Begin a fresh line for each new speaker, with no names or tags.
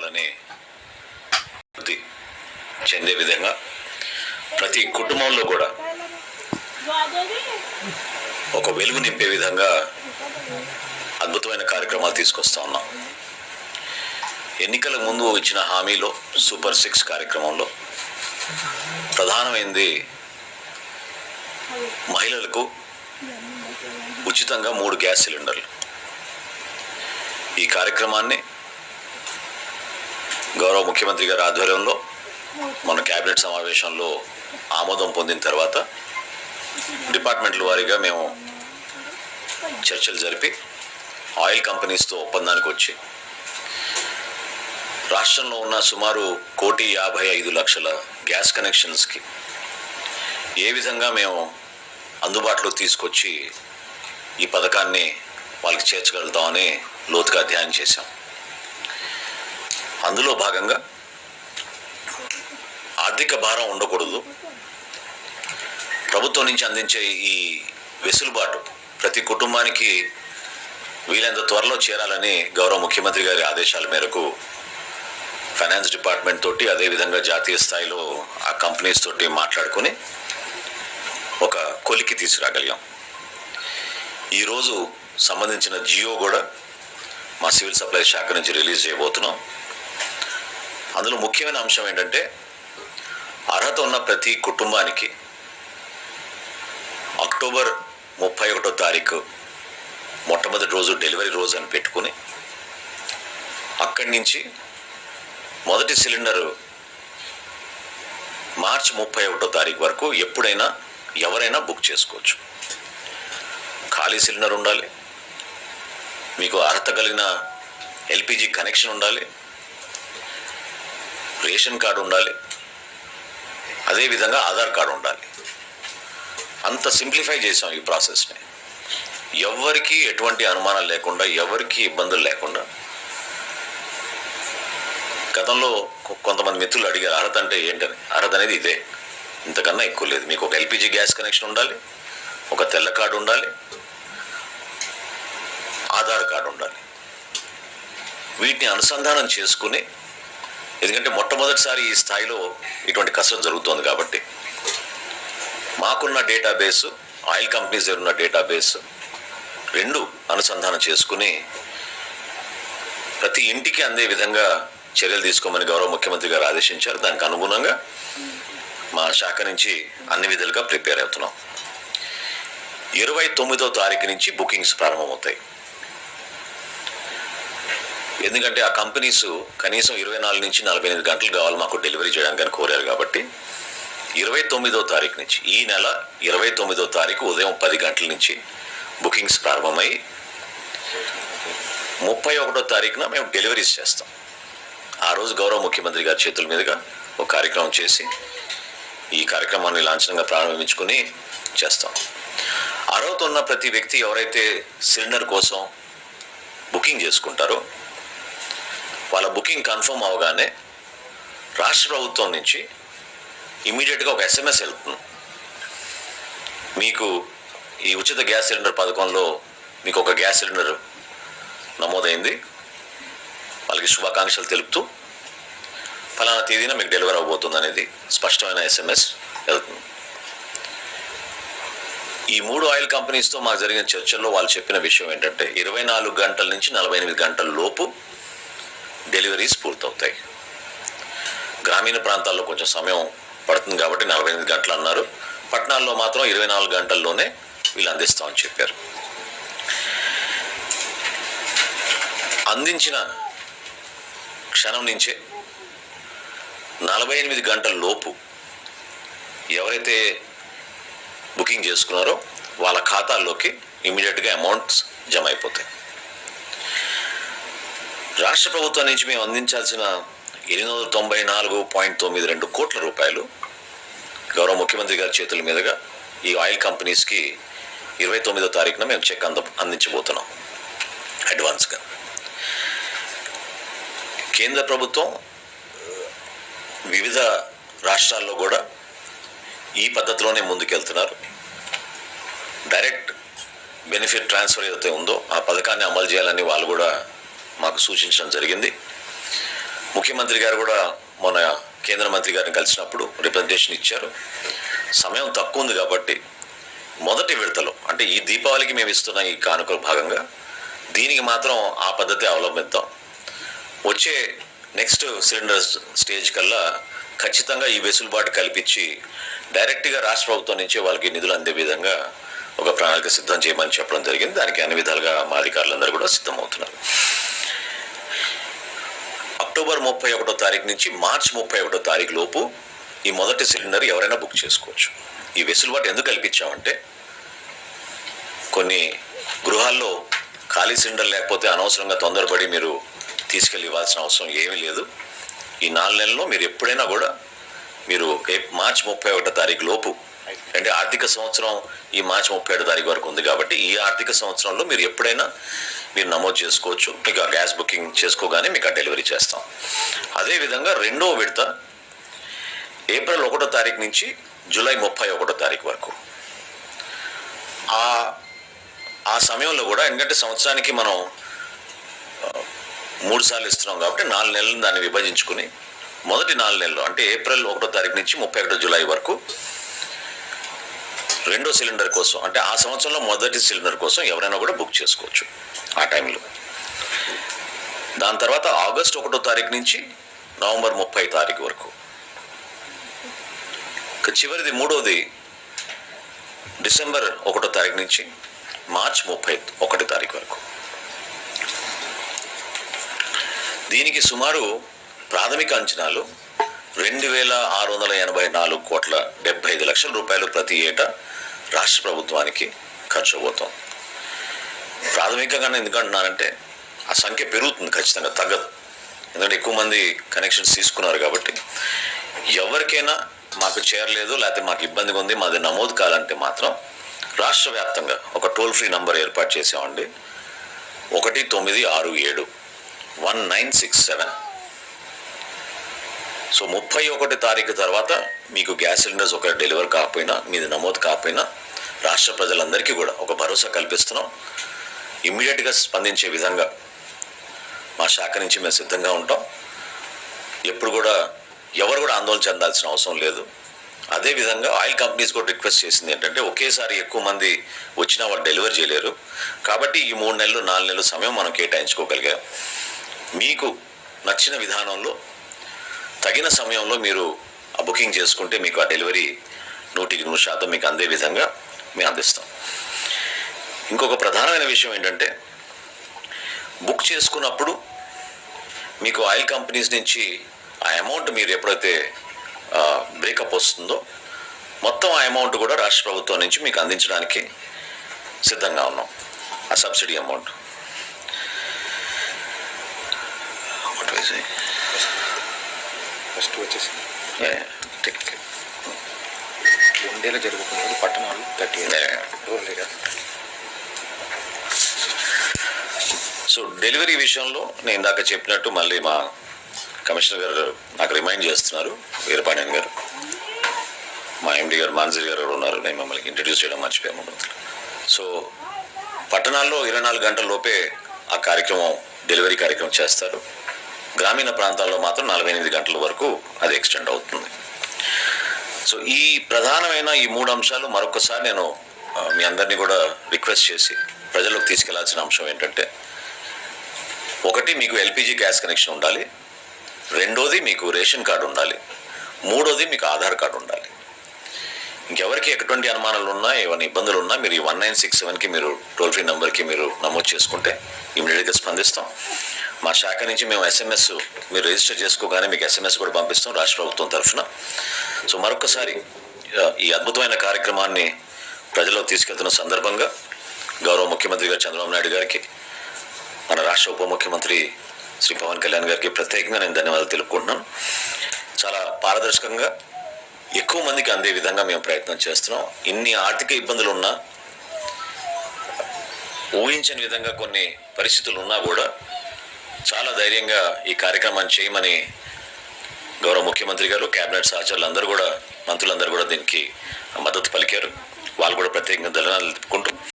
కావాలని చెందే విధంగా ప్రతి కుటుంబంలో కూడా ఒక వెలుగు నింపే విధంగా అద్భుతమైన కార్యక్రమాలు తీసుకొస్తా ఉన్నాం. ఎన్నికల ముందు ఇచ్చిన హామీలో సూపర్ సిక్స్ కార్యక్రమంలో ప్రధానమైంది మహిళలకు ఉచితంగా మూడు గ్యాస్ సిలిండర్లు. ఈ కార్యక్రమాన్ని గౌరవ ముఖ్యమంత్రి గారి ఆధ్వర్యంలో మన కేబినెట్ సమావేశంలో ఆమోదం పొందిన తర్వాత డిపార్ట్మెంట్ల వారీగా మేము చర్చలు జరిపి ఆయిల్ కంపెనీస్తో ఒప్పందానికి వచ్చి రాష్ట్రంలో ఉన్న సుమారు కోటి యాభై ఐదు లక్షల గ్యాస్ కనెక్షన్స్కి ఏ విధంగా మేము అందుబాటులో తీసుకొచ్చి ఈ పథకాన్ని వాళ్ళకి చేర్చగలుగుతామని లోతుగా అధ్యయనం చేశాం. అందులో భాగంగా ఆర్థిక భారం ఉండకూడదు. ప్రభుత్వం నుంచి అందించే ఈ వెసులుబాటు ప్రతి కుటుంబానికి వీలైనంత త్వరలో చేరాలని గౌరవ ముఖ్యమంత్రి గారి ఆదేశాల మేరకు ఫైనాన్స్ డిపార్ట్మెంట్ తోటి అదేవిధంగా జాతీయ స్థాయిలో ఆ కంపెనీస్ తోటి మాట్లాడుకొని ఒక కొలికి తీసుకురాగలిగాం. ఈరోజు సంబంధించిన జియో కూడా మా సివిల్ సప్లై శాఖ నుంచి రిలీజ్ చేయబోతున్నాం. అందులో ముఖ్యమైన అంశం ఏంటంటే అర్హత ఉన్న ప్రతి కుటుంబానికి అక్టోబర్ ముప్పై ఒకటో తారీఖు మొట్టమొదటి రోజు డెలివరీ రోజు అని పెట్టుకుని అక్కడి నుంచి మొదటి సిలిండరు మార్చి ముప్పై ఒకటో తారీఖు వరకు ఎప్పుడైనా ఎవరైనా బుక్ చేసుకోవచ్చు. ఖాళీ సిలిండర్ ఉండాలి. మీకు అర్హత కలిగిన ఎల్పిజి కనెక్షన్ ఉండాలి. రేషన్ కార్డు ఉండాలి. అదేవిధంగా ఆధార్ కార్డు ఉండాలి. అంత సింప్లిఫై చేసాం ఈ ప్రాసెస్ని. ఎవరికి ఎటువంటి అనుమానాలు లేకుండా ఎవరికి ఇబ్బందులు లేకుండా. గతంలో కొంతమంది మిత్రులు అడిగారు అర్హత అంటే ఏంటని అర్హత అనేది ఇదే. ఇంతకన్నా ఎక్కువ లేదు. మీకు ఒక ఎల్పిజి గ్యాస్ కనెక్షన్ ఉండాలి ఒక తెల్ల కార్డు ఉండాలి ఆధార్ కార్డు ఉండాలి. వీటిని అనుసంధానం చేసుకుని ఎందుకంటే మొట్టమొదటిసారి ఈ స్థాయిలో ఇటువంటి కసరత్తు జరుగుతోంది కాబట్టి. మాకున్న డేటాబేస్ ఆయిల్ కంపెనీస్ దగ్గర ఉన్న డేటాబేస్ రెండు అనుసంధానం చేసుకుని ప్రతి ఇంటికి అందే విధంగా చర్యలు తీసుకోమని గౌరవ ముఖ్యమంత్రి గారు ఆదేశించారు. దానికి అనుగుణంగా మా శాఖ నుంచి అన్ని విధాలుగా ప్రిపేర్ అవుతున్నాం. ఇరవై తొమ్మిదో తారీఖు నుంచి బుకింగ్స్ ప్రారంభమవుతాయి. ఎందుకంటే ఆ కంపెనీస్ కనీసం ఇరవై నాలుగు నుంచి నలభై ఎనిమిది గంటలు కావాలి మాకు డెలివరీ చేయడానికి కోరారు కాబట్టి ఇరవై తొమ్మిదో తారీఖు నుంచి ఈ నెల ఇరవై తొమ్మిదో తారీఖు ఉదయం పది గంటల నుంచి బుకింగ్స్ ప్రారంభమై ముప్పై ఒకటో తారీఖున మేము డెలివరీస్ చేస్తాం. ఆ రోజు గౌరవ ముఖ్యమంత్రి గారి చేతుల మీదుగా ఒక కార్యక్రమం చేసి ఈ కార్యక్రమాన్ని లాంఛనంగా ప్రారంభించుకుని చేస్తాం. అర్హత ఉన్న ప్రతి వ్యక్తి ఎవరైతే సిలిండర్ కోసం బుకింగ్ చేసుకుంటారో వాళ్ళ బుకింగ్ కన్ఫర్మ్ అవగానే రాష్ట్ర ప్రభుత్వం నుంచి ఇమీడియట్గా ఒక ఎస్ఎంఎస్ వెళ్తుంది. మీకు ఈ ఉచిత గ్యాస్ సిలిండర్ పథకంలో మీకు ఒక గ్యాస్ సిలిండర్ నమోదైంది. వాళ్ళకి శుభాకాంక్షలు తెలుపుతూ ఫలానా తేదీన మీకు డెలివరీ అవబోతుంది అనేది స్పష్టమైన ఎస్ఎంఎస్ వెళ్తుంది. ఈ మూడు ఆయిల్ కంపెనీస్తో మాకు జరిగిన చర్చల్లో వాళ్ళు చెప్పిన విషయం ఏంటంటే ఇరవై నాలుగు గంటల నుంచి నలభై ఎనిమిది గంటల లోపు డెలివరీస్ పూర్తవుతాయి. గ్రామీణ ప్రాంతాల్లో కొంచెం సమయం పడుతుంది కాబట్టి నలభై ఎనిమిది గంటలు అన్నారు. పట్టణాల్లో మాత్రం ఇరవై నాలుగు గంటల్లోనే వీళ్ళు అందిస్తామని చెప్పారు. అందించిన క్షణం నుంచే నలభై ఎనిమిది గంటల లోపు ఎవరైతే బుకింగ్ చేసుకున్నారో వాళ్ళ ఖాతాల్లోకి ఇమీడియట్గా అమౌంట్స్ జమ అయిపోతాయి. రాష్ట్ర ప్రభుత్వం నుంచి మేము అందించాల్సిన ఎనిమిది వందల తొంభై నాలుగు పాయింట్ తొమ్మిది రెండు కోట్ల రూపాయలు గౌరవ ముఖ్యమంత్రి గారి చేతుల మీదుగా ఈ ఆయిల్ కంపెనీస్కి ఇరవై తొమ్మిదో తారీఖున మేము చెక్ అంద అందించబోతున్నాం. అడ్వాన్స్గా. కేంద్ర ప్రభుత్వం వివిధ రాష్ట్రాల్లో కూడా ఈ పద్ధతిలోనే ముందుకెళ్తున్నారు. డైరెక్ట్ బెనిఫిట్ ట్రాన్స్ఫర్ ఏదైతే ఉందో ఆ పథకాన్ని అమలు చేయాలని వాళ్ళు కూడా మాకు సూచించడం జరిగింది. ముఖ్యమంత్రి గారు కూడా మొన్న కేంద్ర మంత్రి గారిని కలిసినప్పుడు రిప్రజెంటేషన్ ఇచ్చారు. సమయం తక్కువ ఉంది కాబట్టి మొదటి విడతలో అంటే ఈ దీపావళికి మేము ఇస్తున్న ఈ కానుకల భాగంగా దీనికి మాత్రం ఆ పద్ధతి అవలంబిద్దాం. వచ్చే నెక్స్ట్ సిలిండర్ స్టేజ్ కల్లా ఖచ్చితంగా ఈ వెసులుబాటు కల్పించి డైరెక్ట్గా రాష్ట్ర ప్రభుత్వం నుంచి వాళ్ళకి నిధులు అందే విధంగా ఒక ప్రణాళిక సిద్ధం చేయమని చెప్పడం జరిగింది. దానికి అన్ని విధాలుగా మా అధికారులందరూ కూడా సిద్ధమవుతున్నారు. అక్టోబర్ ముప్పై ఒకటో తారీఖు నుంచి మార్చ్ ముప్పై ఒకటో తారీఖు లోపు ఈ మొదటి సిలిండర్ ఎవరైనా బుక్ చేసుకోవచ్చు. ఈ వెసులుబాటు ఎందుకు కల్పించామంటే కొన్ని గృహాల్లో ఖాళీ సిలిండర్ లేకపోతే అనవసరంగా తొందరపడి మీరు తీసుకెళ్ళి ఇవ్వాల్సిన అవసరం ఏమీ లేదు. ఈ నాలుగు నెలల్లో మీరు ఎప్పుడైనా కూడా మీరు మార్చ్ మార్చి ముప్పై ఒకటో తారీఖు లోపు అంటే ఆర్థిక సంవత్సరం ఈ మార్చి ముప్పై ఒకటో తారీఖు వరకు ఉంది కాబట్టి ఈ ఆర్థిక సంవత్సరంలో మీరు ఎప్పుడైనా మీరు నమోదు చేసుకోవచ్చు. మీకు ఆ గ్యాస్ బుకింగ్ చేసుకోగానే మీకు ఆ డెలివరీ చేస్తాం. అదేవిధంగా రెండో విడత ఏప్రిల్ ఒకటో తారీఖు నుంచి జూలై ముప్పై ఒకటో తారీఖు వరకు. ఆ ఆ సమయంలో కూడా ఎందుకంటే సంవత్సరానికి మనం మూడు సార్లు ఇస్తున్నాం కాబట్టి నాలుగు నెలలను దాన్ని విభజించుకుని మొదటి నాలుగు నెలలు అంటే ఏప్రిల్ ఒకటో తారీఖు నుంచి ముప్పై ఒకటో జూలై వరకు రెండో సిలిండర్ కోసం అంటే ఆ సంవత్సరంలో మొదటి సిలిండర్ కోసం ఎవరైనా కూడా బుక్ చేసుకోవచ్చు ఆ టైంలో. దాని తర్వాత ఆగస్ట్ ఒకటో తారీఖు నుంచి నవంబర్ ముప్పై తారీఖు వరకు. చివరిది మూడోది డిసెంబర్ ఒకటో తారీఖు నుంచి మార్చ్ ముప్పై ఒకటి తారీఖు వరకు. దీనికి సుమారు ప్రాథమిక అంచనాలు రెండు వేల ఆరు వందల ఎనభై నాలుగు కోట్ల డెబ్బై ఐదు లక్షల రూపాయలు ప్రతి ఏటా రాష్ట్ర ప్రభుత్వానికి ఖర్చు అవుతాం ప్రాథమికంగా నేను ఎందుకంటున్నానంటే ఆ సంఖ్య పెరుగుతుంది ఖచ్చితంగా తగ్గదు. ఎందుకంటే ఎక్కువ మంది కనెక్షన్స్ తీసుకున్నారు కాబట్టి ఎవరికైనా మాకు చేరలేదు లేకపోతే మాకు ఇబ్బందిగా ఉంది మాది నమోదు కావాలంటే మాత్రం రాష్ట్ర వ్యాప్తంగా ఒక టోల్ ఫ్రీ నంబర్ ఏర్పాటు చేసామండి ఒకటి తొమ్మిది ఆరు ఏడు one nine six seven. So ముప్పై ఒకటి తారీఖు తర్వాత మీకు గ్యాస్ సిలిండర్స్ ఒక డెలివర్ కాకపోయినా మీది నమోదు కాకపోయినా రాష్ట్ర ప్రజలందరికీ కూడా ఒక భరోసా కల్పిస్తున్నాం. ఇమ్మీడియట్గా స్పందించే విధంగా మా శాఖ నుంచి మేము సిద్ధంగా ఉంటాం. ఎప్పుడు కూడా ఎవరు కూడా ఆందోళన చెందాల్సిన అవసరం లేదు. అదేవిధంగా ఆయిల్ కంపెనీస్ కూడా రిక్వెస్ట్ చేసింది ఏంటంటే ఒకేసారి ఎక్కువ మంది వచ్చినా వాళ్ళు డెలివర్ చేయలేరు. కాబట్టి ఈ మూడు నెలలు నాలుగు నెలలు సమయం మనం కేటాయించుకోగలిగాం. మీకు నచ్చిన విధానంలో తగిన సమయంలో మీరు ఆ బుకింగ్ చేసుకుంటే మీకు ఆ డెలివరీ నూటికి నూరు శాతం మీకు అందే విధంగా మేము అందిస్తాం. ఇంకొక ప్రధానమైన విషయం ఏంటంటే బుక్ చేసుకున్నప్పుడు మీకు ఆయిల్ కంపెనీస్ నుంచి ఆ అమౌంట్ మీరు ఎప్పుడైతే బ్రేకప్ వస్తుందో మొత్తం ఆ అమౌంట్ కూడా రాష్ట్ర ప్రభుత్వం నుంచి మీకు అందించడానికి సిద్ధంగా ఉన్నాం. ఆ subsidy amount. What was?
First వచ్చేసి.
Yeah, take it.
ఉండేలా జరుగుతున్నది పట్టణాలు thirty. Rural area
so delivery విషయంలో నేను ఇందాక చెప్పినట్టు మళ్ళీ మా కమిషనర్ గారు నాకు రిమైండ్ చేస్తున్నారు వీరపాణ్యన్ గారు. మా ఎండి గారు మాన్సరి గారు ఉన్నారు నేను మిమ్మల్ని ఇంట్రడ్యూస్ చేయడం మర్చిపోయాము సో పట్టణాల్లో ఇరవై నాలుగు గంటల లోపే ఆ కార్యక్రమం డెలివరీ కార్యక్రమం చేస్తారు. గ్రామీణ ప్రాంతాల్లో మాత్రం నలభై ఎనిమిది గంటల వరకు అది ఎక్స్టెండ్ అవుతుంది. సో ఈ ప్రధానమైన ఈ మూడు అంశాలు మరొకసారి నేను మీ అందరినీ కూడా రిక్వెస్ట్ చేసి ప్రజలకు తీసుకెళ్ళాల్సిన అంశం ఏంటంటే ఒకటి మీకు ఎల్పిజి గ్యాస్ కనెక్షన్ ఉండాలి రెండోది మీకు రేషన్ కార్డు ఉండాలి మూడోది మీకు ఆధార్ కార్డు ఉండాలి. ఇంకెవరికి ఎటువంటి అనుమానాలు ఉన్నా ఏమైనా ఇబ్బందులు ఉన్నా మీరు ఈ వన్ నైన్ సిక్స్ సెవెన్కి మీరు టోల్ ఫ్రీ నెంబర్కి మీరు నమోదు చేసుకుంటే ఇమీడియట్గా స్పందిస్తాం. మా శాఖ నుంచి మేము ఎస్ఎంఎస్ మీరు రిజిస్టర్ చేసుకోగానే మీకు ఎస్ఎంఎస్ కూడా పంపిస్తాం రాష్ట్ర ప్రభుత్వం తరఫున. సో మరొకసారి ఈ అద్భుతమైన కార్యక్రమాన్ని ప్రజలకు తీసుకెళ్తున్న సందర్భంగా గౌరవ ముఖ్యమంత్రి గారు చంద్రబాబు నాయుడు గారికి మన రాష్ట్ర ఉప ముఖ్యమంత్రి శ్రీ పవన్ కళ్యాణ్ గారికి ప్రత్యేకంగా నేను ధన్యవాదాలు తెలుపుకుంటున్నాను. చాలా పారదర్శకంగా ఎక్కువ మందికి అందే విధంగా మేము ప్రయత్నం చేస్తున్నాం. ఇన్ని ఆర్థిక ఇబ్బందులు ఉన్నా ఊహించని విధంగా కొన్ని పరిస్థితులు ఉన్నా కూడా చాలా ధైర్యంగా ఈ కార్యక్రమాన్ని చేయమని గౌరవ ముఖ్యమంత్రి గారు కేబినెట్ సహచరులు అందరూ కూడా మంత్రులందరూ కూడా దీనికి మద్దతు పలికారు. వాళ్ళు కూడా ప్రత్యేకంగా ధన్యవాదాలు తెలుపుకుంటూ